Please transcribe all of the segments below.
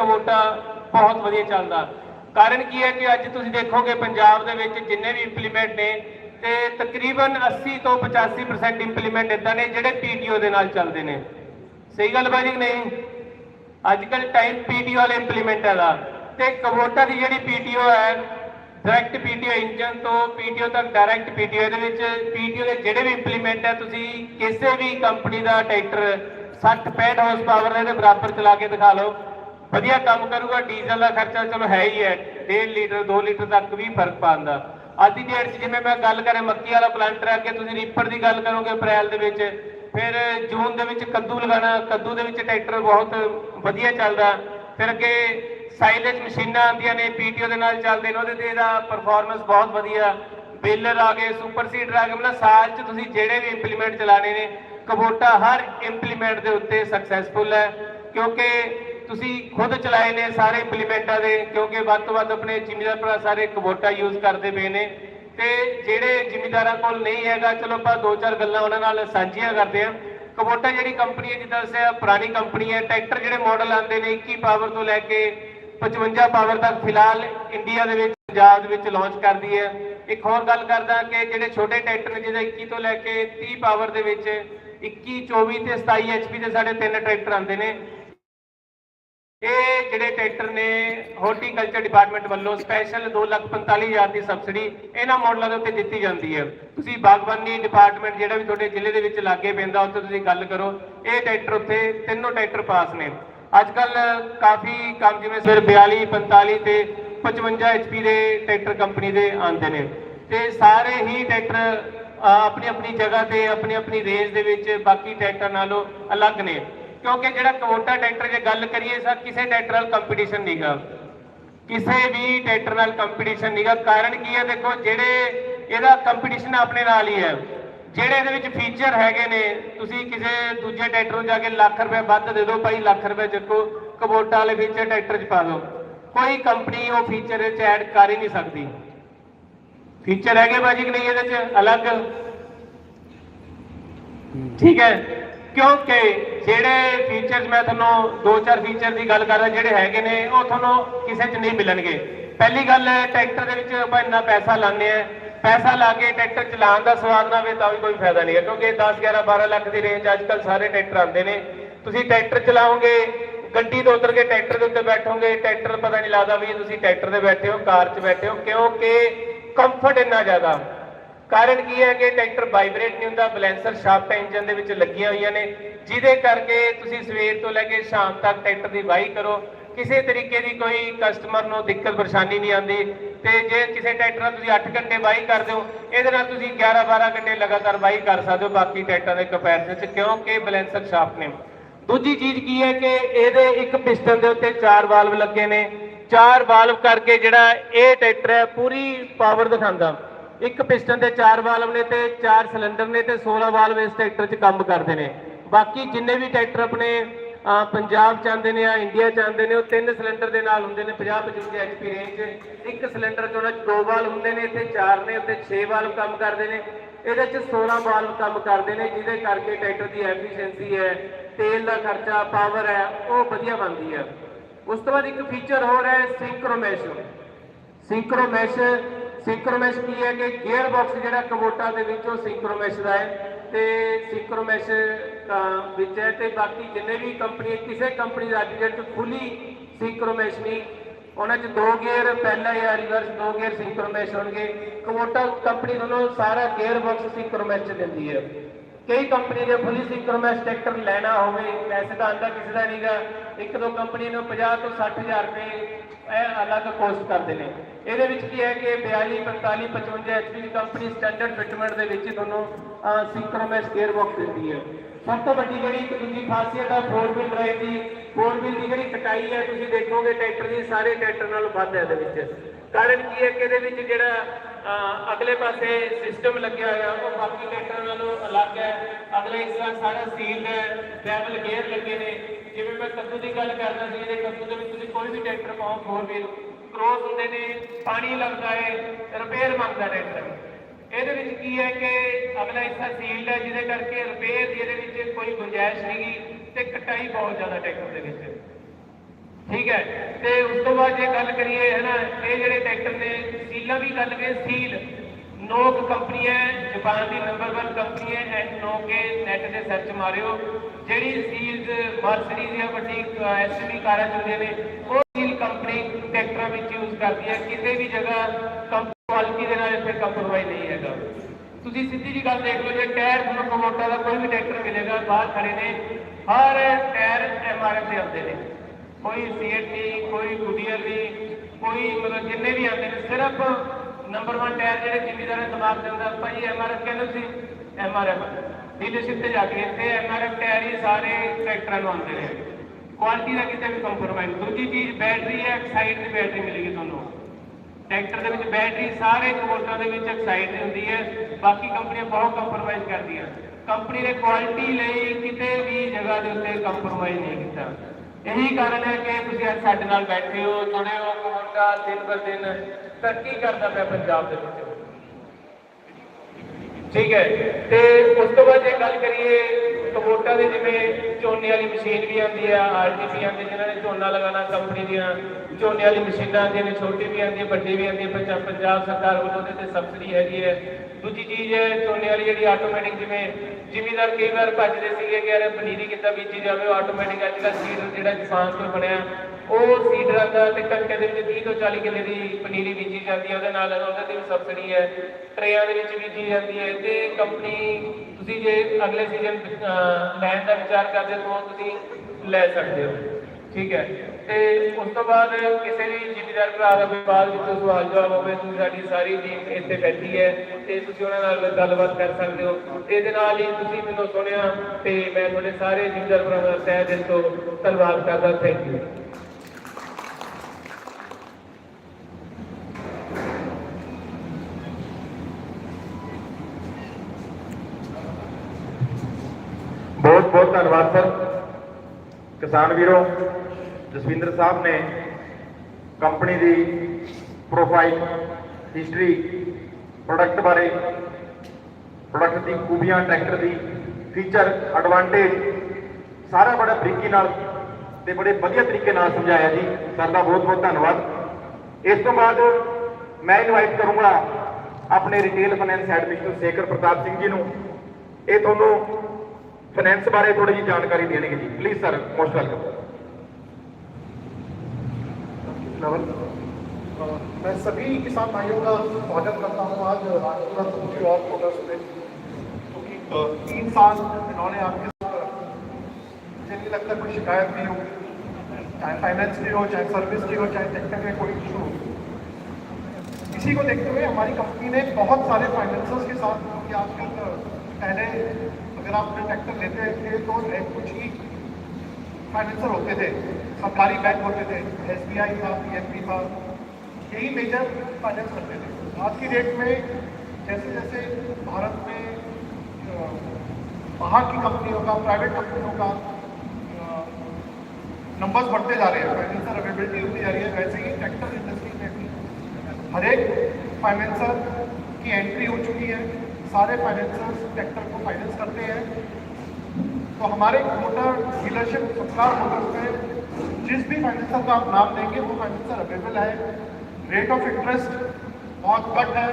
ਕਵੋਟਾ ਬਹੁਤ ਵਧੀਆ ਚੱਲਦਾ। ਕਾਰਨ ਕੀ ਹੈ ਕਿ ਅੱਜ ਤੁਸੀਂ ਦੇਖੋਗੇ ਪੰਜਾਬ ਦੇ ਵਿੱਚ ਜਿੰਨੇ ਵੀ ਇੰਪਲੀਮੈਂਟ ਨੇ ਤੇ ਤਕਰੀਬਨ 80 ਤੋਂ 85% ਇੰਪਲੀਮੈਂਟ ਇਦਾਂ ਨੇ ਜਿਹੜੇ ਪੀਟੀਓ ਦੇ ਨਾਲ ਚੱਲਦੇ ਨੇ। ਸਹੀ ਗੱਲ ਬਾਜੀ ਨਹੀਂ? ਅੱਜ ਕੱਲ ਟਾਈਮ ਪੀਟੀਓ ਵਾਲੇ ਇੰਪਲੀਮੈਂਟ ਹੈਗਾ ਤੇ ਕਵੋਟਾ ਦੀ ਜਿਹੜੀ ਪੀਟੀਓ ਹੈ ਡਾਇਰੈਕਟ ਪੀਟੀਓ ਇੰਜਨ ਤੋਂ ਪੀਟੀਓ ਤੱਕ ਡਾਇਰੈਕਟ ਪੀਟੀਓ ਇਹਦੇ ਵਿੱਚ ਪੀਟੀਓ ਦੇ ਜਿਹੜੇ ਵੀ ਇੰਪਲੀਮੈਂਟ ਹੈ, ਤੁਸੀਂ ਕਿਸੇ ਵੀ ਕੰਪਨੀ ਦਾ ਟਰੈਕਟਰ 60 65 ਹਾਰਸ ਪਾਵਰ ਦੇ ਬਰਾਬਰ ਚਲਾ ਕੇ ਦਿਖਾ ਲਓ। ਵਧੀਆ ਕੰਮ ਕਰੂਗਾ, ਡੀਜ਼ਲ ਦਾ ਖਰਚਾ ਚਲੋ ਹੈ ਹੀ ਹੈ। 1.5 ਲੀਟਰ 2 ਲੀਟਰ ਤੱਕ ਵੀ ਫ਼ਰਕ ਪਾਉਂਦਾ ਅੱਜ ਦੀ ਡੇਟ 'ਚ ਜਿਵੇਂ ਮੈਂ ਗੱਲ ਕਰਾਂ, ਮੱਕੀ ਵਾਲਾ ਪਲਾਂਟਰ ਹੈ ਕਿ ਤੁਸੀਂ ਰੀਪਰ ਦੀ ਗੱਲ ਕਰੋਗੇ ਅਪ੍ਰੈਲ ਦੇ ਵਿੱਚ, ਫਿਰ ਜੂਨ ਦੇ ਵਿੱਚ ਕੱਦੂ ਲਗਾਣਾ ਕੱਦੂ ਦੇ ਵਿੱਚ ਟਰੈਕਟਰ ਬਹੁਤ ਵਧੀਆ ਚੱਲਦਾ। ਫਿਰ ਅੱਗੇ ਸਾਈਲੇਜ ਮਸ਼ੀਨਾਂ ਆਉਂਦੀਆਂ ਨੇ ਪੀਟੀਓ ਦੇ ਨਾਲ ਚੱਲਦੇ ਨੇ, ਉਹਦੇ ਤੇ ਇਹਦਾ ਪਰਫਾਰਮੈਂਸ ਬਹੁਤ ਵਧੀਆ। ਬੇਲਰ ਆ ਗਏ ਸੁਪਰ ਸੀਡਰ ਆ ਗਏ, ਮਤਲਬ ਸਾਲ 'ਚ ਤੁਸੀਂ ਜਿਹੜੇ ਵੀ ਇੰਪਲੀਮੈਂਟ ਚਲਾਣੇ ਨੇ, ਕਬੋਟਾ ਹਰ ਇੰਪਲੀਮੈਂਟ ਦੇ ਉੱਤੇ ਸਕਸੈਸਫੁਲ ਹੈ। ਕਿਉਂਕਿ ਤੁਸੀਂ ਖੁਦ ਚਲਾਏ ਨੇ ਸਾਰੇ ਇੰਪਲੀਮੈਂਟਾਂ ਦੇ, ਕਿਉਂਕਿ ਵੱਧ ਤੋਂ ਵੱਧ ਆਪਣੇ ਜ਼ਿਮੀਦਾਰ ਭਰਾ ਸਾਰੇ ਕਬੋਟਾ ਯੂਜ਼ ਕਰਦੇ ਪਏ ਨੇ। ਤੇ ਜਿਹੜੇ ਜ਼ਿਮੀਦਾਰਾਂ ਕੋਲ ਨਹੀਂ ਹੈਗਾ, ਚਲੋ ਆਪਾਂ ਦੋ ਚਾਰ ਗੱਲਾਂ ਉਹਨਾਂ ਨਾਲ ਸਾਂਝੀਆਂ ਕਰਦੇ ਹਾਂ। ਕਬੋਟਾ ਜਿਹੜੀ ਕੰਪਨੀ ਹੈ, ਜਿੱਦਾਂ ਦੱਸਿਆ, ਪੁਰਾਣੀ ਕੰਪਨੀ ਹੈ। ਟਰੈਕਟਰ ਜਿਹੜੇ ਮਾਡਲ ਆਉਂਦੇ ਨੇ 21 ਪਾਵਰ ਤੋਂ ਲੈ ਕੇ 55 ਪਾਵਰ ਤੱਕ ਫਿਲਹਾਲ ਇੰਡੀਆ ਦੇ ਵਿੱਚ, ਪੰਜਾਬ ਦੇ ਵਿੱਚ ਲਾਂਚ ਕਰਦੀ ਹੈ। ਇੱਕ ਹੋਰ ਗੱਲ ਕਰਦਾ ਕਿ ਜਿਹੜੇ ਛੋਟੇ ਟਰੈਕਟਰ ਨੇ, ਜਿਹਦੇ 21 ਤੋਂ ਲੈ ਕੇ 30 ਪਾਵਰ ਦੇ ਵਿੱਚ 21 24 ਤੇ 27 ਐਚਪੀ ਦੇ ਸਾਡੇ ਤਿੰਨ ਟਰੈਕਟਰ ਆਉਂਦੇ ਨੇ। ਇਹ ਜਿਹੜੇ ਟਰੈਕਟਰ ਨੇ ਹਾਰਟੀਕਲਚਰ ਡਿਪਾਰਟਮੈਂਟ ਵੱਲੋਂ ਸਪੈਸ਼ਲ 245000 ਦੀ ਸਬਸਿਡੀ ਇਹਨਾਂ ਮਾਡਲਾਂ ਦੇ ਉੱਤੇ ਦਿੱਤੀ ਜਾਂਦੀ ਹੈ। ਤੁਸੀਂ ਬਾਗਬਾਨੀ ਡਿਪਾਰਟਮੈਂਟ ਜਿਹੜਾ ਵੀ ਤੁਹਾਡੇ ਜ਼ਿਲ੍ਹੇ ਦੇ ਵਿੱਚ ਲਾਗੇ ਪੈਂਦਾ, ਉੱਥੇ ਤੁਸੀਂ ਗੱਲ ਕਰੋ। ਇਹ ਟਰੈਕਟਰ ਉੱਥੇ ਤਿੰਨੋਂ ਟਰੈਕਟਰ ਪਾਸ ਨੇ। ਅੱਜ ਕੱਲ ਕਾਫੀ ਕੰਮ ਜਿਵੇਂ ਸਿਰ 42 45 ਤੇ 55 ਐਚਪੀ ਦੇ ਟਰੈਕਟਰ ਕੰਪਨੀ ਦੇ ਆਉਂਦੇ ਨੇ। ਤੇ ਸਾਰੇ ਹੀ ਟਰੈਕਟਰ ਆਪਣੀ ਆਪਣੀ ਜਗ੍ਹਾ ਤੇ ਆਪਣੀ ਆਪਣੀ ਰੇਂਜ ਦੇ ਵਿੱਚ ਬਾਕੀ ਟਰੈਕਟਰ ਨਾਲੋਂ ਅਲੱਗ ਨੇ। ਕਿਉਂਕਿ ਜਿਹੜਾ ਕਵੋਟਾ ਟਰੈਕਟਰ ਜੇ ਗੱਲ ਕਰੀਏ ਸਰ, ਕਿਸੇ ਟਰੈਕਟਰ ਨਾਲ ਕੰਪੀਟੀਸ਼ਨ ਨਹੀਂਗਾ ਕਿਸੇ ਵੀ ਟਰੈਕਟਰ ਨਾਲ ਕੰਪੀਟੀਸ਼ਨ ਨਹੀਂਗਾ ਕਾਰਨ ਕੀ ਹੈ ਦੇਖੋ, ਜਿਹੜੇ ਇਹਦਾ ਕੰਪੀਟੀਸ਼ਨ ਆਪਣੇ ਨਾਲ ਹੀ ਹੈ। ਜਿਹੜੇ ਇਹਦੇ ਵਿੱਚ ਫੀਚਰ ਹੈਗੇ ਨੇ, ਤੁਸੀਂ ਕਿਸੇ ਦੂਜੇ ਟਰੈਕਟਰ ਨੂੰ ਜਾ ਕੇ ਲੱਖ ਰੁਪਏ ਵੱਧ ਦੇ ਦਿਓ, ਭਾਈ ਲੱਖ ਰੁਪਏ ਚੱਕੋ ਕਬੋਟਾ ਵਾਲੇ ਫੀਚਰ ਟਰੈਕਟਰ 'ਚ ਪਾ ਦਿਓ। ਕੋਈ ਕੰਪਨੀ ਉਹ ਫੀਚਰ 'ਚ ਐਡ ਕਰ ਹੀ ਨਹੀਂ ਸਕਦੀ। ਫੀਚਰ ਹੈਗੇ ਬਾਜੀ ਕਿ ਨਹੀਂ ਇਹਦੇ 'ਚ? ਅਲੱਗ। ਠੀਕ ਹੈ। ਕਿਉਂਕਿ ਜਿਹੜੇ ਫੀਚਰਸ ਮੈਂ ਤੁਹਾਨੂੰ ਦੋ ਚਾਰ ਫੀਚਰ ਦੀ ਗੱਲ ਕਰਦਾ ਜਿਹੜੇ ਹੈਗੇ ਨੇ, ਉਹ ਤੁਹਾਨੂੰ ਕਿਸੇ 'ਚ ਨਹੀਂ ਮਿਲਣਗੇ। ਪਹਿਲੀ ਗੱਲ ਟਰੈਕਟਰ ਦੇ ਵਿੱਚ ਆਪਾਂ ਇੰਨਾ ਪੈਸਾ ਲਾਉਂਦੇ ਆ ਪੈਸਾ ਲਾ ਕੇ ਟਰੈਕਟਰ ਚਲਾਉਣ ਦਾ ਸਵਾਦ ਨਾ ਹੋਵੇ ਤਾਂ ਵੀ ਕੋਈ ਫਾਇਦਾ ਨਹੀਂ ਹੈ, ਕਿਉਂਕਿ 10 11 12 ਲੱਖ ਦੀ ਰੇਂਜ ਅੱਜ ਕੱਲ ਸਾਰੇ ਟਰੈਕਟਰ ਆਉਂਦੇ ਨੇ। ਤੁਸੀਂ ਟਰੈਕਟਰ ਚਲਾਓਗੇ, ਗੱਡੀ ਤੋਂ ਉਤਰ ਕੇ ਟਰੈਕਟਰ ਦੇ ਉੱਤੇ ਬੈਠੋਗੇ, ਟਰੈਕਟਰ ਪਤਾ ਨਹੀਂ ਲੱਗਦਾ ਵੀ ਤੁਸੀਂ ਟਰੈਕਟਰ ਤੇ ਬੈਠੇ ਹੋ, ਕਾਰ 'ਚ ਬੈਠੇ ਹੋ, ਕਿਉਂਕਿ ਕੰਫਰਟ ਇੰਨਾ ਜ਼ਿਆਦਾ। ਕਾਰਨ ਕੀ ਹੈ ਕਿ ਟਰੈਕਟਰ ਵਾਈਬ੍ਰੇਟ ਨਹੀਂ ਹੁੰਦਾ ਬੈਲੈਂਸਰ ਸ਼ਾਫਟ ਇੰਜਨ ਦੇ ਵਿੱਚ ਲੱਗੀਆਂ ਹੋਈਆਂ ਨੇ, ਜਿਹਦੇ ਕਰਕੇ ਤੁਸੀਂ ਸਵੇਰ ਤੋਂ ਲੈ ਕੇ ਸ਼ਾਮ ਤੱਕ ਟਰੈਕਟਰ ਦੀ ਵਾਹੀ ਕਰੋ। ਕਿਸੇ ਤਰੀਕੇ ਦੀ ਕੋਈ ਕਸਟਮਰ ਨੂੰ ਦਿੱਕਤ, ਪਰੇਸ਼ਾਨੀ ਨਹੀਂ ਆਉਂਦੀ ਤੇ ਜੇ ਕਿਸੇ ਟਰੈਕਟਰ ਨਾਲ ਤੁਸੀਂ 8 ਘੰਟੇ ਵਾਹੀ ਕਰਦੇ ਹੋ, ਇਹਦੇ ਨਾਲ ਤੁਸੀਂ 11 12 ਘੰਟੇ ਲਗਾਤਾਰ ਵਾਹੀ ਕਰ ਸਕਦੇ ਹੋ ਬਾਕੀ ਟਰੈਕਟਰਾਂ ਦੇ ਕੰਪੈਰੀਜ਼ਨ 'ਚ, ਕਿਉਂਕਿ ਬੈਲੈਂਸਰ ਸ਼ਾਫਟ ਨੇ। ਦੂਜੀ ਚੀਜ਼ ਕੀ ਹੈ ਕਿ ਇਹਦੇ ਇੱਕ ਪਿਸਟਨ ਦੇ ਉੱਤੇ ਚਾਰ ਵਾਲਵ ਲੱਗੇ ਨੇ। ਚਾਰ ਵਾਲਵ ਕਰਕੇ ਜਿਹੜਾ ਇਹ ਟਰੈਕਟਰ ਹੈ, ਪੂਰੀ ਪਾਵਰ ਦਿਖਾਉਂਦਾ। ਇੱਕ ਪਿਸਟਨ ਦੇ ਚਾਰ ਵਾਲਵ ਨੇ ਤੇ ਚਾਰ ਸਿਲੰਡਰ ਨੇ ਤੇ 16 ਵਾਲਵ ਇਸ ਟਰੈਕਟਰ 'ਚ ਕੰਮ ਕਰਦੇ ਨੇ। ਬਾਕੀ ਜਿੰਨੇ ਵੀ ਟਰੈਕਟਰ ਆਪਣੇ ਪੰਜਾਬ ਚ ਆਉਂਦੇ ਨੇ ਆ ਇੰਡੀਆ ਚ ਆਉਂਦੇ ਨੇ, ਉਹ ਤਿੰਨ ਸਿਲੰਡਰ ਦੇ ਨਾਲ ਹੁੰਦੇ ਨੇ 50 55 ਐਚਪੀ ਰੇਂਜ। ਇੱਕ ਸਿਲੰਡਰ ਚ ਉਹਨਾਂ ਚ ਦੋ ਵਾਲਵ ਹੁੰਦੇ ਨੇ, ਇੱਥੇ ਚਾਰ ਨੇ ਉੱਤੇ 6 ਵਾਲਵ ਕੰਮ ਕਰਦੇ ਨੇ। ਇਹਦੇ ਚ 16 ਵਾਲਵ ਕੰਮ ਕਰਦੇ ਨੇ, ਜਿਹਦੇ ਕਰਕੇ ਟਰੈਕਟਰ ਦੀ ਐਫੀਸ਼ੀਐਂਸੀ ਹੈ, ਤੇਲ ਦਾ ਖਰਚਾ, ਪਾਵਰ ਹੈ, ਉਹ ਵਧੀਆ ਬਣਦੀ ਹੈ। ਉਸ ਤੋਂ ਬਾਅਦ ਇੱਕ ਫੀਚਰ ਹੋਰ ਹੈ ਸਿੰਕਰੋਮੈਸ਼ ਸਿੰਕਰੋਮੈਸ਼ ਸਿੰਕਰੋਮੈਸ਼ ਕੀ ਹੈ ਕਿ ਗੀਅਰ ਬਾਕਸ ਜਿਹੜਾ ਕਵੋਟਾ ਦੇ ਵਿੱਚ ਉਹ ਸਿੰਕਰੋਮੈਸ਼ ਦਾ ਹੈ ਤੇ ਸਿੰਕਰੋਮੈਸ਼ ਵਿੱਚ ਹੈ ਤੇ ਬਾਕੀ ਜਿੰਨੇ ਵੀ ਕੰਪਨੀ, ਕਿਸੇ ਕੰਪਨੀ ਦਾ ਅੱਜ ਜਿਹੜਾ ਫੁੱਲੀ ਸਿੰਕਰੋਮੈਸ਼ ਨਹੀਂ। ਉਹਨਾਂ 'ਚ ਦੋ ਗੇਅਰ ਪਹਿਲਾ ਜਾਂ ਰਿਵਰਸ ਦੋ ਗੇਅਰ ਸਿੰਕਰੋਮੈਸ਼ ਹੋਣਗੇ। ਕਬੋਟਾ ਕੰਪਨੀ ਵੱਲੋਂ ਸਾਰਾ ਗੇਅਰ ਬਾਕਸ ਸਿੰਕਰੋਮੈਸ਼ 'ਚ ਦਿੰਦੀ ਹੈ। ਕਈ ਕੰਪਨੀ ਦੇ ਫੁੱਲੀ ਸਿੰਕਰੋਮੈਸ਼ ਟਰੈਕਟਰ ਲੈਣਾ ਹੋਵੇ ਪੈਸੇ ਤਾਂ ਆਂਦਾ ਕਿਸੇ ਦਾ ਨਹੀਂਗਾ ਇੱਕ ਦੋ ਕੰਪਨੀ ਨੂੰ 50 ਤੋਂ 60000 ਰੁਪਏ ਅਲੱਗ ਕੋਸਟ ਕਰਦੇ ਨੇ। ਇਹਦੇ ਵਿੱਚ ਕੀ ਹੈ ਕਿ 42 45 55 ਐਚਪੀ ਦੀ ਕੰਪਨੀ ਸਟੈਂਡਰਡ ਫਿਟਮੈਂਟ ਦੇ ਵਿੱਚ ਤੁਹਾਨੂੰ ਸਿੰਕਰੋਮੈਸ਼ ਗੇਅਰ ਬਾਕਸ ਦਿੰਦੀ ਹੈ। ਸਭ ਤੋਂ ਵੱਡੀ ਜਿਹੜੀ ਇੱਕ ਦੂਜੀ ਖਾਸੀਅਤ ਹੈ 4 ਵੀਲ ਡਰਾਈਵ ਦੀ। 4 ਵੀਲ ਦੀ ਜਿਹੜੀ ਕਟਾਈ ਹੈ, ਤੁਸੀਂ ਦੇਖੋਗੇ ਟਰੈਕਟਰ ਦੀ, ਸਾਰੇ ਟਰੈਕਟਰ ਨਾਲੋਂ ਵੱਧ ਹੈ ਇਹਦੇ ਵਿੱਚ। ਕਾਰਨ ਕੀ ਹੈ ਕਿ ਇਹਦੇ ਵਿੱਚ ਜਿਹੜਾ ਅਗਲੇ ਪਾਸੇ ਸਿਸਟਮ ਲੱਗਿਆ ਹੋਇਆ, ਉਹ ਬਾਕੀ ਟਰੈਕਟਰਾਂ ਨਾਲੋਂ ਅਲੱਗ ਹੈ। ਅਗਲੇ ਹਿੱਸਾ ਸਾਰਾ ਸੀਲ ਹੈ ਡਬਲ ਗੇਅਰ ਲੱਗੇ ਨੇ। ਜਿਵੇਂ ਮੈਂ ਕੱਦੂ ਦੀ ਗੱਲ ਕਰਦਾ ਸੀ, ਇਹਦੇ ਕੱਦੂ ਦੇ ਵਿੱਚ ਤੁਸੀਂ ਕੋਈ ਵੀ ਟਰੈਕਟਰ ਪਾਓ 4 ਵੀਲ ਕ੍ਰੋਸ ਹੁੰਦੇ ਨੇ, ਪਾਣੀ ਲੱਗਦਾ ਹੈ ਰਿਪੇਅਰ ਮੰਗਦਾ ਟਰੈਕਟਰ ਇਹਦੇ ਵਿੱਚ ਕੀ ਹੈ ਕਿ ਅਗਲਾ ਹਿੱਸਾ ਸੀਲਡ ਹੈ, ਜਿਹਦੇ ਕਰਕੇ ਰਿਪੇਅਰ ਦੀ ਇਹਦੇ ਵਿੱਚ ਕੋਈ ਗੁੰਜਾਇਸ਼ ਨਹੀਂਗੀ ਤੇ ਕਟਾਈ ਬਹੁਤ ਜ਼ਿਆਦਾ ਟਰੈਕਟਰ ਦੇ ਵਿੱਚ। ਠੀਕ ਹੈ? ਤੇ ਉਸ ਤੋਂ ਬਾਅਦ ਜੇ ਗੱਲ ਕਰੀਏ ਹੈ ਨਾ ਇਹ ਜਿਹੜੇ ਟਰੈਕਟਰ ਨੇ ਸੀਲਾਂ ਵੀ ਗੱਲ ਕਰੀਏ ਸੀਲ ਨੋਕ ਕੰਪਨੀ ਹੈ, ਜਾਪਾਨ ਦੀ ਨੰਬਰ 1 ਕੰਪਨੀ ਹੈ ਐਂਡ ਨੋਕੇ ਨੈਟ ਤੇ ਸਰਚ ਮਾਰਿਓ। ਜਿਹੜੀ ਸੀਲਸ ਮਰਸੀਡੀਜ਼ ਜਾਂ ਵੱਡੀ ਐਸਯੂਵੀ ਕਾਰਾਂ ਚੁੰਦੇ ਨੇ, ਉਹ ਸੀਲ ਕੰਪਨੀ ਟਰੈਕਟਰਾਂ ਵਿੱਚ ਯੂਜ਼ ਕਰਦੀ ਹੈ। ਕਿਤੇ ਵੀ ਜਗ੍ਹਾ ਕੁਆਲਿਟੀ ਦੇ ਨਾਲ ਇੱਥੇ ਕੰਪਰੋਮਾਈਜ਼ ਨਹੀਂ ਹੈਗਾ। ਤੁਸੀਂ ਸਿੱਧੀ ਜੀ ਗੱਲ ਦੇਖ ਲਓ, ਜੇ ਟਾਇਰ ਤੁਹਾਨੂੰ ਕਮੋਟਾ ਦਾ ਕੋਈ ਵੀ ਟਰੈਕਟਰ ਮਿਲੇਗਾ, ਬਾਹਰ ਖੜੇ ਨੇ, ਹਰ ਟਾਇਰ ਐਮਆਰਐਫ ਦੇ ਆਉਂਦੇ ਨੇ। ਕੋਈ ਸੀਐਟ ਨਹੀਂ ਕੋਈ ਗੁਡੀਅਰ ਦੀ, ਕੋਈ ਮਤਲਬ ਜਿੰਨੇ ਵੀ ਆਉਂਦੇ ਨੇ, ਸਿਰਫ ਨੰਬਰ 1 ਟਾਇਰ ਜਿਹੜੇ ਜ਼ਿਮੀਦਾਰ ਦੇ ਦਿਮਾਗ ਦੇ ਅੰਦਰ ਭਾਈ ਐਮਆਰਐਫ ਕਹਿੰਦੇ ਸੀ ਐਮਆਰਐਫ ਡੀਲਰਸ਼ਿਪ ਤੇ ਜਾ ਕੇ ਇੱਥੇ ਐਮਆਰਐਫ ਟਾਇਰ ਹੀ ਸਾਰੇ ਟਰੈਕਟਰਾਂ ਨੂੰ ਆਉਂਦੇ ਨੇ। ਕੁਆਲਿਟੀ ਦਾ ਕਿਤੇ ਵੀ ਕੰਪਰੋਮਾਈਜ਼ ਦੂਜੀ ਚੀਜ਼ ਬੈਟਰੀ ਹੈ ਐਕਸਾਈਡ ਦੀ ਬੈਟਰੀ ਮਿਲੇਗੀ ਤੁਹਾਨੂੰ। ਟਰੈਕਟਰ ਦੇ ਵਿੱਚ ਬੈਟਰੀ ਸਾਰੇ ਮੋਟਰਾਂ ਦੇ ਵਿੱਚ ਐਕਸਾਈਡ ਦੀ ਹੁੰਦੀ ਹੈ। ਬਾਕੀ ਕੰਪਨੀਆਂ ਬਹੁਤ ਕੰਪਰੋਮਾਈਜ਼ ਕਰਦੀਆਂ। ਕੰਪਨੀ ਨੇ ਕੁਆਲਿਟੀ ਲਈ ਕਿਤੇ ਵੀ ਜਗ੍ਹਾ ਦੇ ਉੱਤੇ ਕੰਪਰੋਮਾਈਜ਼ ਨਹੀਂ ਕੀਤਾ। ਇਹੀ ਕਾਰਨ ਹੈ ਕਿ ਤੁਸੀਂ ਅੱਜ ਸਾਡੇ ਨਾਲ ਬੈਠੇ ਹੋ ਜੁੜੇ ਹੋ ਕਮੋਟਾ ਦਿਨ ਬਰ ਦਿਨ ਤਰੱਕੀ ਕਰਦਾ ਪਿਆ ਪੰਜਾਬ ਦੇ ਵਿੱਚ। ਠੀਕ ਹੈ। ਤੇ ਉਸ ਤੋਂ ਬਾਅਦ ਜੇ ਗੱਲ ਕਰੀਏ ਕਬੋਟਾ ਦੇ, ਜਿਵੇਂ ਝੋਨੇ ਵਾਲੀ ਮਸ਼ੀਨ ਵੀ ਆਉਂਦੀ ਆ ਆਰਟੀਪੀ ਆਉਂਦੀ, ਜਿਹਨਾਂ ਨੇ ਝੋਨਾ ਲਗਾਉਣਾ ਕੰਪਨੀ ਦੀਆਂ। ਝੋਨੇ ਵਾਲੀ ਮਸ਼ੀਨਾਂ ਆਉਂਦੀਆਂ ਨੇ, ਛੋਟੀ ਵੀ ਆਉਂਦੀ ਹੈ ਵੱਡੀ ਵੀ ਆਉਂਦੀ ਹੈ ਪੰਜਾਬ ਪੰਜਾਬ ਸਰਕਾਰ ਵੱਲੋਂ ਤੇ ਸਬਸਿਡੀ ਹੈਗੀ ਹੈ। ਦੂਜੀ ਚੀਜ਼ ਹੈ, ਝੋਨੇ ਵਾਲੀ ਜਿਹੜੀ ਆਟੋਮੈਟਿਕ ਜਿਵੇਂ ਜ਼ਿਮੀਦਾਰ ਕਈ ਵਾਰ ਭੱਜਦੇ ਸੀਗੇ ਕਿ ਯਾਰ ਪਨੀਰੀ ਕਿੱਦਾਂ ਬੀਜੀ ਜਾਵੇ ਆਟੋਮੈਟਿਕ ਅੱਜ ਕੱਲ੍ਹ ਸੀਡਰ ਜਿਹੜਾ ਕਿਸਾਨ ਤੋਂ ਬਣਿਆ। ਉਹ ਸੀਡਰਾਂ ਦਾ ਤੇ ਕਣਕ ਦੇ ਵਿੱਚ 30 ਤੋਂ 40 ਕਿੱਲੇ ਦੀ ਪਨੀਰੀ ਬੀਜੀ ਜਾਂਦੀ ਹੈ, ਉਹਦੇ ਨਾਲ ਉਹਨਾਂ ਦੀ ਵੀ ਸਬਸਿਡੀ ਹੈ, ਟਰੇਆਂ ਦੇ ਵਿੱਚ ਬੀਜੀ ਜਾਂਦੀ ਹੈ ਤੇ ਕੰਪਨੀ ਤੁਸੀਂ ਜੇ ਅਗਲੇ ਸੀਜ਼ਨ ਲੈਣ ਦਾ ਵਿਚਾਰ ਕਰਦੇ ਹੋ ਤੁਸੀਂ ਲੈ ਸਕਦੇ ਹੋ, ਠੀਕ ਹੈ। ਤੇ ਉਸ ਤੋਂ ਬਾਅਦ ਕਿਸੇ ਵੀ ਜ਼ਿਮੀਦਾਰ ਭਰਾ ਦਾ ਕੋਈ ਬਾਅਦ ਵਿੱਚ ਸਵਾਲ ਜਵਾਬ ਹੋਵੇ ਤੁਸੀਂ ਸਾਡੀ ਸਾਰੀ ਟੀਮ ਇੱਥੇ ਬੈਠੀ ਹੈ ਤੇ ਤੁਸੀਂ ਉਹਨਾਂ ਨਾਲ ਗੱਲਬਾਤ ਕਰ ਸਕਦੇ ਹੋ। ਇਹਦੇ ਨਾਲ ਹੀ ਤੁਸੀਂ ਮੈਨੂੰ ਸੁਣਿਆ ਤੇ ਮੈਂ ਤੁਹਾਡੇ ਸਾਰੇ ਜ਼ਿਮੀਦਾਰ ਭਰਾਵਾਂ ਦਾ ਤਹਿ ਦਿਲ ਤੋਂ ਧੰਨਵਾਦ ਕਰਦਾ ਥੈਂਕ ਯੂ ਬਹੁਤ ਬਹੁਤ ਧੰਨਵਾਦ ਸਰ ਕਿਸਾਨ ਵੀਰੋ, ਜਸਵਿੰਦਰ ਸਾਹਿਬ ਨੇ ਕੰਪਨੀ ਦੀ ਪ੍ਰੋਫਾਈਲ ਹਿਸਟਰੀ ਪ੍ਰੋਡਕਟ ਬਾਰੇ ਪ੍ਰੋਡਕਟ ਦੀ ਖੂਬੀਆਂ ਟਰੈਕਟਰ ਦੀ ਫੀਚਰ ਐਡਵਾਂਟੇਜ ਸਾਰਾ ਬੜਾ ਬਰੀਕੀ ਨਾਲ ਤੇ ਬੜੇ ਵਧੀਆ ਤਰੀਕੇ ਨਾਲ ਸਮਝਾਇਆ ਜੀ। ਸਰ ਦਾ ਬਹੁਤ ਬਹੁਤ ਧੰਨਵਾਦ। ਇਸ ਤੋਂ ਬਾਅਦ ਮੈਂ ਇਨਵਾਈਟ ਕਰੂੰਗਾ ਆਪਣੇ retail finance head mister Shekhar Pratap Singh ji ਨੂੰ। ਇਹ ਤੁਹਾਨੂੰ ਫਾਈਨੈਂਸ ਬਾਰੇ ਥੋੜੀ ਜਿਹੀ ਜਾਣਕਾਰੀ ਦੇਣਗੇ ਜੀ please sir most welcome Naval अ, मैं सभी किसान भाइयों का स्वागत करता हूँ आज राजपुरा तुमकी और फोटोस में क्योंकि अ, तीन साल इन्होंने आपके साथ मुझे नहीं लगता कोई शिकायत नहीं होगी चाहे फाइनेंस की हो चाहे सर्विस की हो चाहे टेक्टर में कोई इशू हो इसी को देखते हुए हमारी कंपनी ने बहुत सारे फाइनेंसर्स के साथ क्योंकि आजकल अ, पहले अगर आप ट्रैक्टर लेते थे तो कुछ ही फाइनेंसर होते थे, सरकारी बैंक होते थे एस बी आई था पी था, यही मेजर फाइनेंस करते थे। आज की डेट में जैसे जैसे भारत में बाहर की कंपनियों का प्राइवेट कंपनियों का नंबर्स बढ़ते जा रहे हैं फाइनेंसर अवेलेबिलिटी होती जा रही है, वैसे ही ट्रैक्टर इंडस्ट्री में भी हर एक फाइनेंसर की एंट्री हो चुकी है। सारे फाइनेंसर्स ट्रैक्टर को फाइनेंस करते हैं। तो हमारे मोटर डीलरशिप सत्कार मोटर्स में जिस भी फाइनेंसर का आप नाम देंगे, वो फाइनेंसर अवेलेबल है। रेट ऑफ़ इंटरेस्ट बहुत कट है।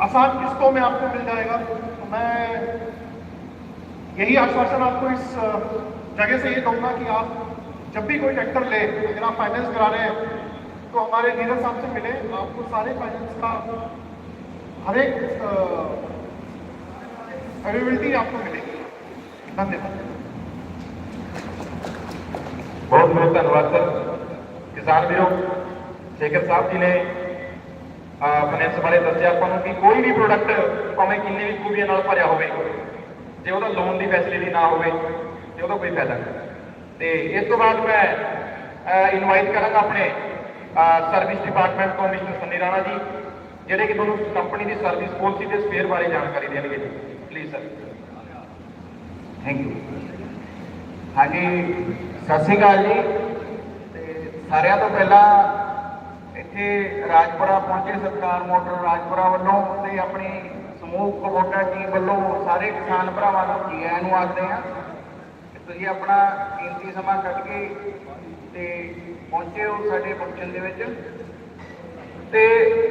आसान किस्तों में आपको मिल जाएगा। तो मैं यही आश्वासन आपको इस जगह से ये दूँगा कि आप जब भी कोई ट्रैक्टर ले, अगर आप फाइनेंस करा रहे हैं तो हमारे डीलर साहब से मिले। आपको सारे फाइनेंस का हर एक अवेलेबिलिटी आपको मिलेगी धन्यवाद ਬਹੁਤ ਬਹੁਤ ਧੰਨਵਾਦ ਸਰ ਕਿਸਾਨ ਵੀਰੋ ਸ਼ੇਖਰ ਸਾਹਿਬ ਜੀ ਨੇ ਫਾਈਨੈਂਸ ਬਾਰੇ ਦੱਸਿਆ ਆਪਾਂ ਨੂੰ ਕਿ ਕੋਈ ਵੀ ਪ੍ਰੋਡਕਟ ਭਾਵੇਂ ਕਿੰਨੇ ਵੀ ਖੂਬੀਆਂ ਨਾਲ ਭਰਿਆ ਹੋਵੇ ਜੇ ਉਹਦਾ ਲੋਨ ਦੀ ਫੈਸਿਲਿਟੀ ਨਾ ਹੋਵੇ ਤੇ ਉਹਦਾ ਕੋਈ ਫਾਇਦਾ ਨਹੀਂ ਤੇ ਇਸ ਤੋਂ ਬਾਅਦ ਮੈਂ ਇਨਵਾਈਟ ਕਰਾਂਗਾ ਆਪਣੇ ਸਰਵਿਸ ਡਿਪਾਰਟਮੈਂਟ ਤੋਂ ਮਿਸਟਰ ਸੰਨੀ ਰਾਣਾ ਜੀ ਜਿਹੜੇ ਕਿ ਤੁਹਾਨੂੰ ਕੰਪਨੀ ਦੀ ਸਰਵਿਸ ਪਾਲਿਸੀ ਤੇ ਸਪੇਅਰ ਬਾਰੇ ਜਾਣਕਾਰੀ ਦੇਣਗੇ ਜੀ। ਪਲੀਜ਼ ਸਰ ਥੈਂਕ ਯੂ ਹਾਂਜੀ, ਸਤਿ ਸ਼੍ਰੀ ਅਕਾਲ ਜੀ। ਤੇ ਸਾਰਿਆਂ ਤੋਂ ਪਹਿਲਾਂ ਇੱਥੇ ਰਾਜਪੁਰਾ ਪਹੁੰਚੇ ਸਰਕਾਰ ਮੋਟਰ ਰਾਜਪੁਰਾ ਵੱਲੋਂ ਤੇ ਆਪਣੀ ਸਮੂਹ ਕਬੋਟਾ ਟੀਮ ਵੱਲੋਂ ਸਾਰੇ ਕਿਸਾਨ ਭਰਾਵਾਂ ਨੂੰ ਜੀ ਆਇਆਂ ਨੂੰ ਆਖਦੇ ਹਾਂ। ਤੁਸੀਂ ਆਪਣਾ ਕੀਮਤੀ ਸਮਾਂ ਕੱਢ ਕੇ ਤੇ ਪਹੁੰਚੇ ਹੋ ਸਾਡੇ ਫੰਕਸ਼ਨ ਦੇ ਵਿੱਚ। ਤੇ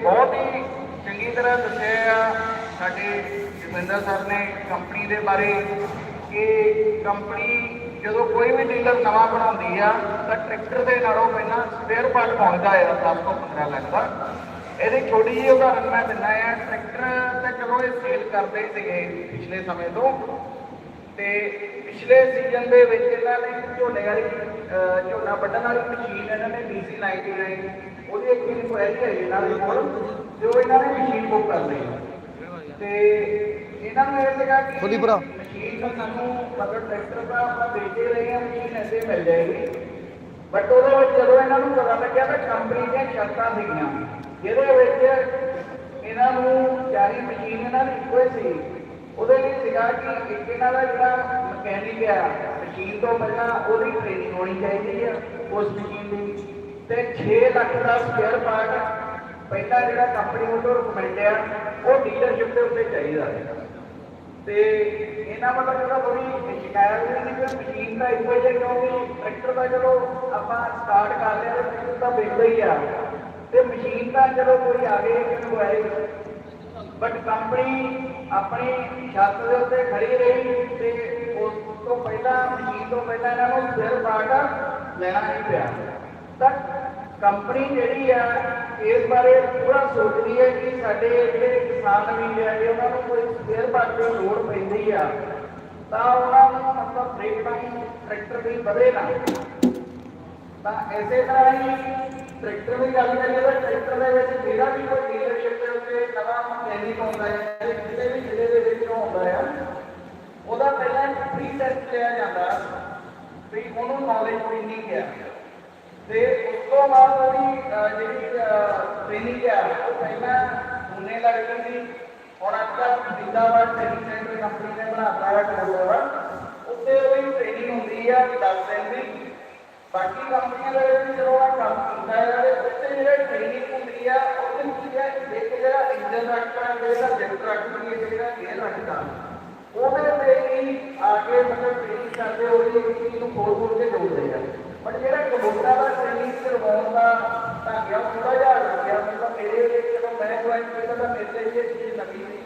ਬਹੁਤ ਹੀ ਚੰਗੀ ਤਰ੍ਹਾਂ ਦੱਸਿਆ ਆ ਸਾਡੇ ਜਸਵਿੰਦਰ ਸਰ ਨੇ ਕੰਪਨੀ ਦੇ ਬਾਰੇ ਕਿ ਕੰਪਨੀ ਜਦੋਂ ਕੋਈ ਵੀ ਡੀਲਰ ਨਵਾਂ ਬਣਾਉਂਦੀ ਆ ਤਾਂ ਟਰੈਕਟਰ ਦੇ ਨਾਲੋਂ ਪਹਿਲਾਂ ਸਪੇਅਰ ਪਾਰਟ ਮੰਗਦਾ ਆ 10 ਤੋਂ 15 ਲੱਖ ਦਾ। ਇਹਦੀ ਛੋਟੀ ਜਿਹੀ ਉਦਾਹਰਨ ਮੈਂ ਦਿੰਦਾ ਆ ਟਰੈਕਟਰ ਤਾਂ ਚਲੋ ਇਹ ਸੇਲ ਕਰਦੇ ਸੀਗੇ ਪਿਛਲੇ ਸਮੇਂ ਤੋਂ ਤੇ ਪਿਛਲੇ ਸੀਜ਼ਨ ਦੇ ਵਿੱਚ ਇਹਨਾਂ ਨੇ ਝੋਨੇ ਵਾਲੀ ਝੋਨਾ ਵੱਢਣ ਵਾਲੀ ਮਸ਼ੀਨ ਇਹਨਾਂ ਨੇ DC 99 ਉਹਦੀ ਇੱਕ ਇਨਕੁਆਇਰੀ ਹੈ ਇਹਨਾਂ ਦੇ ਕੋਲ ਤੇ ਉਹ ਇਹਨਾਂ ਨੇ ਮਸ਼ੀਨ ਬੁੱਕ ਕਰ ਲਈ। ਤੇ ਇਹਨਾਂ ਨੂੰ ਇਹ ਸੀਗਾ ਕਿ ਖੁਦੀ ਭਰਾ। ਮਸ਼ੀਨ ਤਾਂ ਸਾਨੂੰ ਮਤਲਬ ਟਰੈਕਟਰ ਦਾ ਆਪਾਂ ਵੇਚੇ ਰਹੇ ਹਾਂ ਮਸ਼ੀਨ ਐਸੇ ਮਿਲ ਜਾਏਗੀ। ਬਟ ਉਹਦੇ ਵਿੱਚ ਜਦੋਂ ਇਹਨਾਂ ਨੂੰ ਪਤਾ ਲੱਗਿਆ ਤਾਂ ਕੰਪਨੀ ਦੀਆਂ ਸ਼ਰਤਾਂ ਸੀਗੀਆਂ। ਜਿਹਦੇ ਵਿੱਚ ਇਹਨਾਂ ਨੂੰ ਜਾਰੀ ਮਸ਼ੀਨ ਇਹਨਾਂ ਦੀ ਇੱਕੋ ਹੀ ਸੀ। ਉਹਦੇ ਲਈ ਸੀਗਾ ਕਿ ਇੱਕ ਇਹਨਾਂ ਦਾ ਜਿਹੜਾ ਮਕੈਨਿਕ ਆ ਮਸ਼ੀਨ ਤੋਂ ਪਹਿਲਾਂ ਉਹਦੀ ਟ੍ਰੇਨਿੰਗ ਹੋਣੀ ਚਾਹੀਦੀ ਆ ਉਸ ਮਸ਼ੀਨ ਦੀ। ਤੇ 6 ਲੱਖ ਦਾ ਸਪੇਅਰ ਪਾਰਟ ਪਹਿਲਾਂ ਜਿਹੜਾ ਕੰਪਨੀ ਵੱਲੋਂ ਰਿਕਮੈਂਡ ਆ, ਉਹ ਡੀਲਰਸ਼ਿਪ ਦੇ ਉੱਤੇ ਚਾਹੀਦਾ ਹੈ। ਤੇ ਇਹਨਾਂ ਵੱਲੋਂ ਜਿਹੜਾ ਬੜੀ ਸ਼ਿਕਾਇਤ ਨਹੀਂ ਸੀ ਕਿ ਮਸ਼ੀਨ ਦਾ ਇੱਕੋ ਜਿਹਾ ਕਿਉਂਕਿ ਟਰੈਕਟਰ ਦਾ ਜਦੋਂ ਆਪਾਂ ਸਟਾਰਟ ਕਰਦੇ ਹਾਂ ਤਾਂ ਟਰੈਕਟਰ ਤਾਂ ਵਿਕਦਾ ਹੀ ਆ। ਤੇ ਮਸ਼ੀਨ ਤਾਂ ਜਦੋਂ ਕੋਈ ਆਵੇ ਗਈ ਆਏ ਬਟ ਕੰਪਨੀ ਆਪਣੀ ਛੱਤ ਦੇ ਉੱਤੇ ਖੜੀ ਰਹੀ ਤੇ ਉਸ ਤੋਂ ਪਹਿਲਾਂ ਮਸ਼ੀਨ ਤੋਂ ਪਹਿਲਾਂ ਇਹਨਾਂ ਨੂੰ ਸਿਰ ਪਾਰਟ ਲੈਣਾ ਨਹੀਂ ਪਿਆ। ਤਾਂ ਕੰਪਨੀ ਜਿਹੜੀ ਆ, ਇਸ ਬਾਰੇ ਪੂਰਾ ਸੋਚਦੀ ਹੈ ਕਿ ਸਾਡੇ ਜਿਹੜੇ ਕਿਸਾਨ ਵੀ ਆ ਜੇ ਉਹਨਾਂ ਨੂੰ ਕੋਈ ਸਪੇਅਰ ਪਾਰਟ ਦੀ ਲੋੜ ਪੈਂਦੀ ਆ, ਤਾਂ ਉਹਨਾਂ ਨੂੰ ਮਤਲਬ ਬ੍ਰੇਕ ਟਾਈਮ ਟਰੈਕਟਰ ਦੀ ਵਧੇ ਨਾ। ਤਾਂ ਇਸੇ ਤਰ੍ਹਾਂ ਹੀ ਟਰੈਕਟਰ ਦੀ ਗੱਲ ਕਰੀਏ ਤਾਂ ਟਰੈਕਟਰ ਦੇ ਵਿੱਚ ਜਿਹੜਾ ਵੀ ਕੋਈ ਡੀਲਰਸ਼ਿਪ ਦੇ ਉੱਤੇ ਨਵਾਂ ਮਕੈਨਿਕ ਆਉਂਦਾ ਹੈ ਕਿਸੇ ਵੀ ਜ਼ਿਲ੍ਹੇ ਦੇ ਵਿੱਚ ਆਉਂਦਾ ਹੈ ਉਹਦਾ ਪਹਿਲਾਂ ਪ੍ਰੀ ਟੈਸਟ ਲਿਆ ਜਾਂਦਾ, ਵੀ ਉਹਨੂੰ ਨੌਲੇਜ ਕਿੰਨੀ ਹੈ ਤੇ ਉਸ ਤੋਂ ਬਾਅਦ ਉਹਦੀ ਅਹ, ਜਿਹੜੀ ਟ੍ਰੇਨਿੰਗ ਆ ਉਹ ਪਹਿਲਾਂ ਹੁਣੇ ਲੱਗਦੀ ਸੀ। ਹੁਣ ਅੱਜ ਕੱਲ੍ਹ ਜਿੰਦਾਬਾਦ ਟ੍ਰੇਨਿੰਗ ਸੈਂਟਰ ਕੰਪਨੀ ਨੇ ਬਣਾਤਾ ਹੈ ਟੋਲਵਾ ਉੱਤੇ ਉਹਦੀ ਟ੍ਰੇਨਿੰਗ ਹੁੰਦੀ ਆ 10 ਦਿਨ ਦੀ। ਬਾਕੀ ਕੰਪਨੀਆਂ ਦੇ ਵਿੱਚ ਜਦੋਂ ਆ ਕੰਮ ਹੁੰਦਾ ਹੈ ਉਹਦੇ ਉੱਤੇ ਜਿਹੜਾ ਟ੍ਰੇਨਿੰਗ ਹੁੰਦੀ ਆ ਉਹਦੇ ਵਿੱਚ ਜਿਹੜਾ ਇੱਕ ਜਿਹੜਾ ਇੰਜਨ ਰੱਖਦਾ ਜਿਹੜਾ ਜੈਟ ਰੱਖਦਾ ਇੱਕ ਜਿਹੜਾ ਗੇਅਰ ਰੱਖਦਾ ਉਹਦੇ ਤੇ ਹੀ ਆ ਕੇ ਮਤਲਬ ਟ੍ਰੇਨਿੰਗ ਕਰਦੇ ਹੋਏ ਇੱਕ ਚੀਜ਼ ਨੂੰ ਖੋਲ ਖੋਲ ਕੇ ਜੋੜਦੇ ਆ। ਬਟ ਜਿਹੜਾ ਕੰਪਿਊਟਰ ਦਾ ਟ੍ਰੇਨਿੰਗ ਕਰਵਾਉਣ ਦਾ ਢਾਂਗਾ ਥੋੜਾ ਜਿਹਾ ਲੱਗ ਗਿਆ ਮਤਲਬ ਮੇਰੇ ਜਦੋਂ ਮੈਂ ਜੁਆਇਨ ਕੀਤਾ ਤਾਂ ਮੇਰੇ ਲਈ ਇਹ ਚੀਜ਼ ਨਵੀਂ ਸੀ।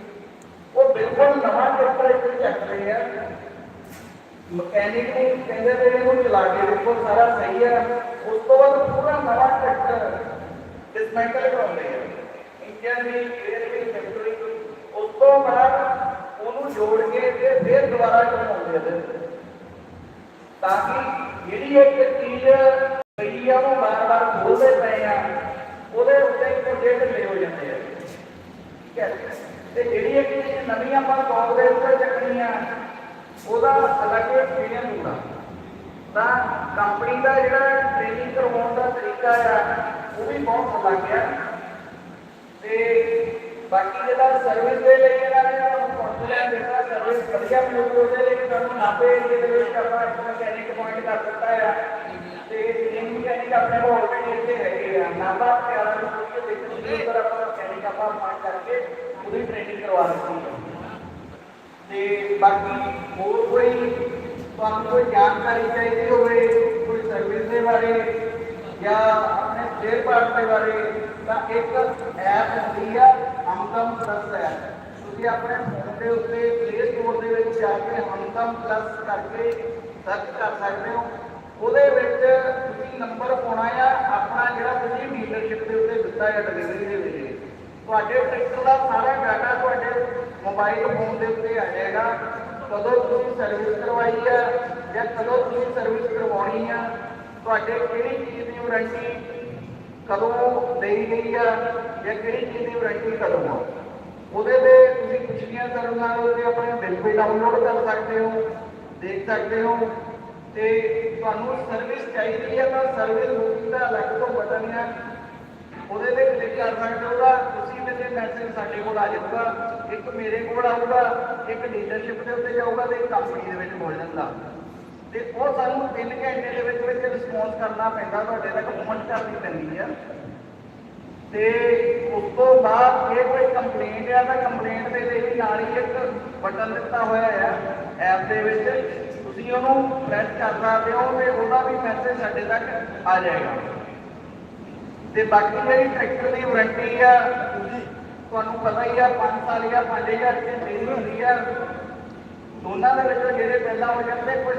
ਉਹ ਬਿਲਕੁਲ ਨਵਾਂ ਟਰੈਕਟਰ ਇੱਥੇ ਚੱਕ ਰਹੇ ਆ ਮਕੈਨਿਕ ਨੂੰ ਕਹਿੰਦੇ ਨੇ ਇਹਨੂੰ ਚਲਾ ਕੇ ਦੇਖੋ, ਸਾਰਾ ਸਹੀ ਹੈ ਉਸ ਤੋਂ ਬਾਅਦ ਪੂਰਾ ਨਵਾਂ ਟਰੈਕਟਰ ਡਿਸਮੈਂਟਲ ਕਰਾਉਂਦੇ ਆ। ਇੰਜਨ ਵੀ ਗੇਅਰ ਵੀ ਫੈਕਟਰੀ ਉਸ ਤੋਂ ਬਾਅਦ ਉਹਨੂੰ ਜੋੜ ਕੇ ਤੇ ਫਿਰ ਦੁਬਾਰਾ ਚਲਾਉਂਦੇ ਆ। ਤਾਂ ਕਿ ਜਿਹੜੀ ਇੱਕ ਚੀਜ਼ ਪਈ ਆ, ਉਹ ਬਾਰ-ਬਾਰ ਖੋਲਦੇ ਪਏ ਆ, ਉਹਦੇ ਉੱਤੇ ਇੱਕ ਲੈ ਹੋ ਜਾਂਦੇ ਆ। ਠੀਕ ਹੈ? ਤੇ ਜਿਹੜੀ ਇੱਕ ਚੀਜ਼ ਨਵੀਂ ਆਪਾਂ ਕੌਮ ਦੇ ਉੱਤੇ ਚੱਕਣੀ ਆ, ਉਹਦਾ ਅਲੱਗ ਐਕਸਪੀਰੀਅੰਸ ਹੁੰਦਾ। ਤਾਂ ਕੰਪਨੀ ਦਾ ਜਿਹੜਾ ਟ੍ਰੇਨਿੰਗ ਕਰਵਾਉਣ ਦਾ ਤਰੀਕਾ ਆ, ਉਹ ਵੀ ਬਹੁਤ ਅਲੱਗ ਆ ਤੇ ਬਾਕੀ ਜਿਹੜਾ ਸਰਵਿਸ ਦੇ ਲਈ ਇਹਨਾਂ ਨੇ ਕੰਪਨੀ ਜਿਹੜਾ ਸਰਵਿਸ ਵਧੀਆ ਮਿਲੂਗੀ ਉਹਦੇ ਲਈ ਤੁਹਾਨੂੰ ਨਾਪੇ ਦੇ ਵਿੱਚ ਆਪਾਂ ਇੱਕ ਮਕੈਨਿਕ ਪੁਆਇੰਟ ਕਰ ਦਿੱਤਾ ਆ ਤੇ ਤਿੰਨ ਮਕੈਨਿਕ ਆਪਣੇ ਕੋਲ ਆਲਰੇਡੀ ਇੱਥੇ ਹੈਗੇ ਆ ਨਾਪਾ ਪਿਆਰਾ ਨੂੰ ਕੋਈ ਵਿੱਚ ਜਰੂਰ ਆਪਾਂ ਮਕੈਨਿਕ ਆਪਾਂ ਪੁਆਇੰਟ ਕਰਕੇ ਉਹਦੀ ਟ੍ਰੇਨਿੰਗ ਕਰਵਾ ਦਿੱਤੀ ਹੈ ਤੇ ਬਾਕੀ ਹੋਰ ਕੋਈ ਤੁਹਾਨੂੰ ਕੋਈ ਜਾਣਕਾਰੀ ਚਾਹੀਦੀ ਹੋਵੇ ਕੋਈ ਸਰਵਿਸ ਦੇ ਬਾਰੇ ਜਾਂ ਆਪਣੇ ਸਪੇਅਰ ਪਾਰਟ ਦੇ ਬਾਰੇ ਤਾਂ ਇੱਕ ਐਪ ਹੁੰਦੀ ਆ ਹਮਦਮ ਪਲੱਸ ਐਪ ਤੁਸੀਂ ਆਪਣੇ ਫੋਨ ਦੇ ਉੱਤੇ ਪਲੇ ਸਟੋਰ ਦੇ ਵਿੱਚ ਜਾ ਕੇ ਹਮਦਮ ਪਲੱਸ ਕਰਕੇ ਸਰਚ ਕਰ ਸਕਦੇ ਹੋ। ਉਹਦੇ ਵਿੱਚ ਤੁਸੀਂ ਨੰਬਰ ਪਾਉਣਾ ਆ, ਆਪਣਾ ਜਿਹੜਾ ਤੁਸੀਂ ਡੀਲਰਸ਼ਿਪ ਦੇ ਉੱਤੇ ਦਿੱਤਾ ਹੈ ਡਿਲੀਵਰੀ ਦੇ ਵੇਲੇ ਤੁਹਾਡੇ ਟਰੈਕਟਰ ਦਾ ਸਾਰਾ ਡਾਟਾ ਤੁਹਾਡੇ ਮੋਬਾਈਲ ਫੋਨ ਦੇ ਉੱਤੇ ਆ ਜਾਏਗਾ। ਕਦੋਂ ਤੁਸੀਂ ਸਰਵਿਸ ਕਰਵਾਈ ਆ ਜਾਂ ਕਦੋਂ ਤੁਸੀਂ ਸਰਵਿਸ ਕਰਵਾਉਣੀ ਆ, ਤੁਹਾਡੇ ਕਿਹੜੀ ਚੀਜ਼ ਦੀ ਵਾਰੰਟੀ ਕਦੋਂ ਲਈ ਗਈ ਆ ਜਾਂ ਕਿਹੜੀ ਚੀਜ਼ ਦੀ ਵਾਰੰਟੀ ਕਦੋਂ ਆ? ਉਹਦੇ ਤੇ ਤੁਸੀਂ ਪਿਛਲੀਆਂ ਸਰਵਿਸਾਂ ਦੇ ਉੱਤੇ ਆਪਣੇ ਬਿੱਲ ਵੀ ਡਾਊਨਲੋਡ ਕਰ ਸਕਦੇ ਹੋ, ਦੇਖ ਸਕਦੇ ਹੋ ਤੇ ਤੁਹਾਨੂੰ ਸਰਵਿਸ ਚਾਹੀਦੀ ਹੈ ਤਾਂ ਸਰਵਿਸ ਬੁਕਿੰਗ ਦਾ ਅਲੱਗ ਤੋਂ ਬਟਨ ਹੈ ਉਹਦੇ ਤੇ ਕਲਿੱਕ ਕਰ ਸਕਦੇ ਹੋ ਤਾਂ ਤੁਸੀਂ ਮੇਰੇ ਮੈਸੇਜ ਸਾਡੇ ਕੋਲ ਆ ਜਾਊਗਾ, ਇੱਕ ਮੇਰੇ ਕੋਲ ਆਊਗਾ, ਇੱਕ ਡੀਲਰਸ਼ਿਪ ਦੇ ਉੱਤੇ ਜਾਊਗਾ ਤੇ ਇੱਕ ਕੰਪਨੀ ਦੇ ਵਿੱਚ ਹੋ ਜਾਂਦਾ। ਤੇ ਉਹ ਸਾਨੂੰ 3 ਘੰਟੇ ਦੇ ਵਿੱਚ ਵਿੱਚ ਰਿਸਪੌਂਸ ਕਰਨਾ ਪੈਂਦਾ, ਤੁਹਾਡੇ ਤੱਕ ਪਹੁੰਚ ਕਰਨੀ ਪੈਂਦੀ ਹੈ ਤੇ ਉਸ ਤੋਂ ਬਾਅਦ ਜੇ ਕੋਈ ਕੰਪਲੇਂਟ ਆ, ਤਾਂ ਕੰਪਲੇਂਟ ਦੇ ਲਈ ਨਾਲ ਹੀ ਇੱਕ ਬਟਨ ਦਿੱਤਾ ਹੋਇਆ ਹੈ ਐਪ ਦੇ ਵਿੱਚ। ਤੁਸੀਂ ਉਹਨੂੰ ਪ੍ਰੈਸ ਕਰ ਸਕਦੇ ਹੋ ਤੇ ਉਹਦਾ ਵੀ ਮੈਸੇਜ ਸਾਡੇ ਤੱਕ ਆ ਜਾਏਗਾ। ਤੇ ਬਾਕੀ ਜਿਹੜੀ ਟਰੈਕਟਰ ਦੀ ਵਾਰੰਟੀ ਆ ਤੁਹਾਨੂੰ ਪਤਾ ਹੀ ਆ 5 ਸਾਲ ਜਾਂ 5000 ਦੀ ਹੁੰਦੀ ਆ। ਦੋਨਾਂ ਦੇ ਵਿੱਚੋਂ ਜਿਹੜੇ ਪਹਿਲਾਂ ਹੋ ਜਾਂਦੇ ਕੁਝ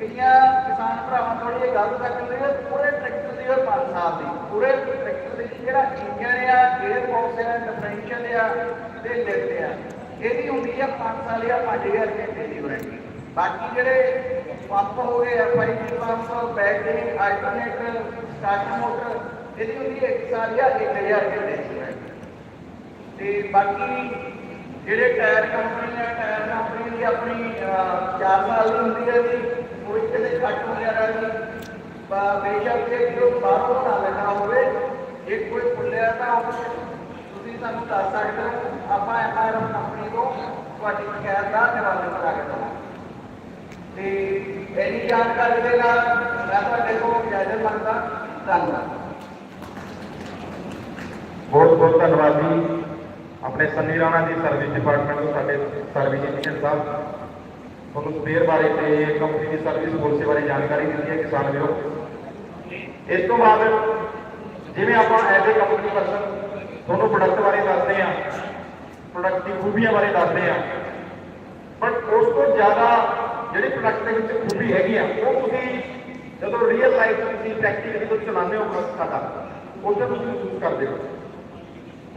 ਕਈਆਂ ਕਿਸਾਨ ਭਰਾਵਾਂ ਥੋੜੀ ਜਿਹੀ ਗੱਲ ਤੱਕ ਹੁੰਦੀ ਹੈ, ਪੂਰੇ ਟਰੈਕਟਰ ਦੀ ਉਹ 5 ਸਾਲ ਦੀ। ਪੂਰੇ ਟਰੈਕਟਰ ਦੀ ਜਿਹੜਾ ਇੰਜਨ ਆ ਗੇਅਰ ਬਾਕਸ ਆ ਡਿਫਰੈਂਸ਼ੀਅਲ ਆ ਤੇ ਲਿਫਟ ਆ, ਇਹਦੀ ਹੁੰਦੀ ਆ 5 ਸਾਲ ਜਾਂ 5000 ਘੰਟੇ ਦੀ ਵਾਰੰਟੀ ਬਾਕੀ ਜਿਹੜੇ ਪੰਪ ਹੋ ਗਏ FID pump battery alternator start motor ਇਹਦੀ ਹੁੰਦੀ ਹੈ 1 ਸਾਲ ਜਾਂ 1000 ਘੰਟੇ ਦੀ ਵਾਰੰਟੀ ਤੇ ਬਾਕੀ ਜਿਹੜੇ ਟਾਇਰ ਕੰਪਨੀ ਹੈ ਟਾਇਰ ਕੰਪਨੀ ਦੀ ਆਪਣੀ 4 ਸਾਲ ਦੀ ਹੁੰਦੀ ਹੈ ਜੀ ਕੋਈ ਕਿਤੇ ਕੱਟ ਵਗੈਰਾ ਨਹੀਂ ਬਾ- ਬੇਸ਼ੱਕ ਇਹ ਜੋ ਬਾਹਰੋਂ ਨਾ ਲੱਗਾ ਹੋਵੇ, ਜੇ ਕੋਈ ਫੁੱਲਿਆ ਤਾਂ ਉਹ ਤੁਸੀਂ ਸਾਨੂੰ ਦੱਸ ਸਕਦੇ ਹੋ, ਆਪਾਂ ਐਮਆਰਐਮ ਕੰਪਨੀ ਤੋਂ ਤੁਹਾਡੀ ਸ਼ਿਕਾਇਤ ਦਾ ਨਿਵਾਰਨ ਕਰਾ ਕੇ ਦਵਾਂਗੇ ਤੇ ਇਹਦੀ ਜਾਣਕਾਰੀ ਦੇ ਨਾਲ ਮੈਂ ਤੁਹਾਡੇ ਕੋਲ ਇਜਾਜ਼ਤ ਮੰਗਦਾ। ਧੰਨਵਾਦ। ਬਹੁਤ ਬਹੁਤ ਧੰਨਵਾਦ ਜੀ। ਆਪਣੇ ਸੰਨੀ ਰਾਣਾ ਜੀ ਸਰਵਿਸ ਡਿਪਾਰਟਮੈਂਟ ਤੋਂ ਸਾਡੇ ਸਰਵਿਸ ਇੰਜੀਨੀਅਰ ਸਾਹਿਬ, ਤੁਹਾਨੂੰ ਸਪੇਅਰ ਬਾਰੇ ਤੇ ਕੰਪਨੀ ਦੀ ਸਰਵਿਸ ਪਾਲਿਸੀ ਬਾਰੇ ਜਾਣਕਾਰੀ ਦਿੱਤੀ ਹੈ ਕਿਸਾਨ ਵੀਰੋ। ਇਸ ਤੋਂ ਬਾਅਦ ਜਿਵੇਂ ਆਪਾਂ ਐਜ਼ ਏ ਕੰਪਨੀ ਪਰਸਨ ਤੁਹਾਨੂੰ ਪ੍ਰੋਡਕਟ ਬਾਰੇ ਦੱਸਦੇ ਹਾਂ ਪ੍ਰੋਡਕਟ ਦੀ ਖੂਬੀਆਂ ਬਾਰੇ ਦੱਸਦੇ ਹਾਂ। ਬਟ ਉਸ ਤੋਂ ਜ਼ਿਆਦਾ ਜਿਹੜੀ ਪ੍ਰੋਡਕਟ ਦੇ ਵਿੱਚ ਖੂਬੀ ਹੈਗੀ ਆ, ਉਹ ਤੁਸੀਂ ਜਦੋਂ ਰੀਅਲ ਲਾਈਫ 'ਚ ਤੁਸੀਂ ਪ੍ਰੈਕਟੀਕਲੀ ਤੋਂ ਚਲਾਉਂਦੇ ਹੋ ਪ੍ਰੋਡਕਟ ਸਾਡਾ ਉਦੋਂ ਤੁਸੀਂ ਮਹਿਸੂਸ ਕਰਦੇ ਹੋ।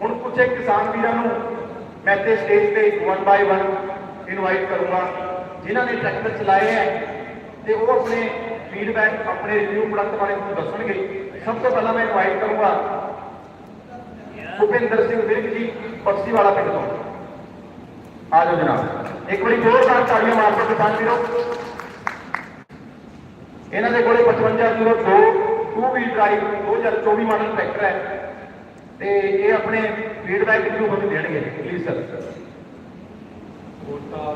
ਹੁਣ ਕੁਝ ਕਿਸਾਨ ਵੀਰਾਂ ਨੂੰ, ਮੈਂ ਤੇ ਸਟੇਜ ਤੇ ਵਨ ਬਾਈ ਵਨ ਇਨਵਾਈਟ ਕਰੂੰਗਾ, ਜਿਨ੍ਹਾਂ ਨੇ ਟਰੈਕਟਰ ਚਲਾਏ ਹੈ ਤੇ ਉਹ ਆਪਣੇ ਫੀਡਬੈਕ ਆਪਣੇ ਰਿਵਿਊ ਪ੍ਰੋਡਕਟ ਬਾਰੇ ਤੁਹਾਨੂੰ ਦੱਸਣਗੇ। ਸਭ ਤੋਂ ਪਹਿਲਾਂ ਮੈਂ ਇਨਵਾਈਟ ਕਰੂੰਗਾ ਭੁਪਿੰਦਰ ਸਿੰਘ ਵਿਰਕ ਜੀ ਪਕਸੀ ਵਾਲਾ ਪਿੰਡ ਤੋਂ। ਆ ਜਾਓ ਜਨਾਬ। ਇੱਕ ਵਾਰੀ ਜ਼ੋਰਦਾਰ ਤਾੜੀਆਂ ਮਾਰ ਦਿਓ ਕਿਸਾਨ ਵੀਰੋ। ਇਹਨਾਂ ਦੇ ਕੋਲੇ 5502 two wheel drive 2024 model tractor ਹੈ। ਤੇ ਇਹ ਆਪਣੇ ਫੀਡਬੈਕ ਰਿਵਿਊ ਤੁਹਾਨੂੰ ਦੇਣਗੇ? ਪਲੀਜ਼ ਸਰ ਕੋਟਾ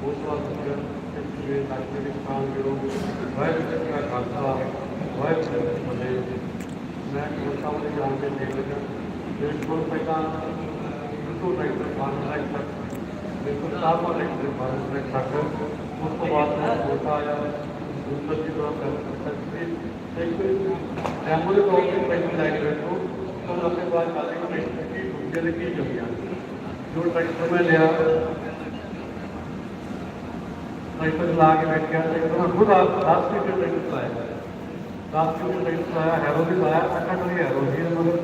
ਕੋਟਾ ਜਿਹੜੇ ਤੱਕ ਦੇ ਕਿਸਾਨ ਵੀਰੋ, ਵਾਹਿਗੁਰੂ ਜੀ ਕਾ ਖਾਲਸਾ, ਵਾਹਿਗੁਰੂ ਜੀ ਕੀ ਫਤਿਹ। ਮੈਂ ਕੋਟਾ ਵਾਲੇ ਜਾਣ ਕੇ ਦੇਖ ਲਿਆ ਮੇਰੇ ਕੋਲ ਪਹਿਲਾਂ ਬਿਲਕੁਲ ਟਰੈਕਟਰ ਫਾਰਮ ਟਰੈਕਟਰ ਬਿਲਕੁਲ ਸਾਫ਼ ਵਾਲੇ ਟਰੈਕਟਰ ਟਰੈਕਟਰ ਉਸ ਤੋਂ ਬਾਅਦ ਮੈਂ ਕੋਟਾ ਆਇਆ। ਦੂਸਰਾ ਜੀ ਦਾ ਕਰਕੇ ਇੱਕ ਡੈਮੋ ਦੇ ਤੌਰ ਤੇ ਟਰੈਕਟਰ ਲੈ ਕੇ ਬੈਠੋ ਤਾਂ ਆਪਣੇ ਬਾਅਦ ਕਾਲੇ ਨੂੰ ਟਰੈਕਟਰ ਕੀ ਦੂਜੇ ਦੇ ਕੀ ਜਮੀਆਂ ਜੋ ਟਰੈਕਟਰ ਮੈਂ ਲਿਆ ਟਰੈਕਟਰ ਲਾ ਕੇ ਬੈਠ ਗਿਆ ਟਰੈਕਟਰ ਮੈਂ ਖੁਦ ਆਪ 10 ਮਿੰਟ ਟਰੈਕਟਰ ਚਲਾਇਆ 10 ਮਿੰਟ ਟਰੈਕਟਰ ਚਲਾਇਆ ਹੈਰੋ ਵੀ ਚਲਾਇਆ ਅੱਠਾ ਕਰੀ ਹੈਰੋ ਸੀ ਮਗਰ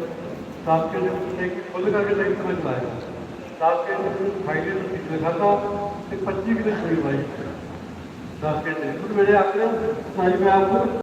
10 ਮਿੰਟ ਤੇ ਫੁੱਲ ਕਰਕੇ ਟਰੈਕਟਰ ਮੈਂ ਚਲਾਇਆ 10 ਮਿੰਟ ਫਾਇਦੇ ਤੋਂ ਪਿਛਲੇ ਖਾਤਾ ਤੇ 25 ਕਿਲੇ ਛੁਰੀ ਵਾਈ 10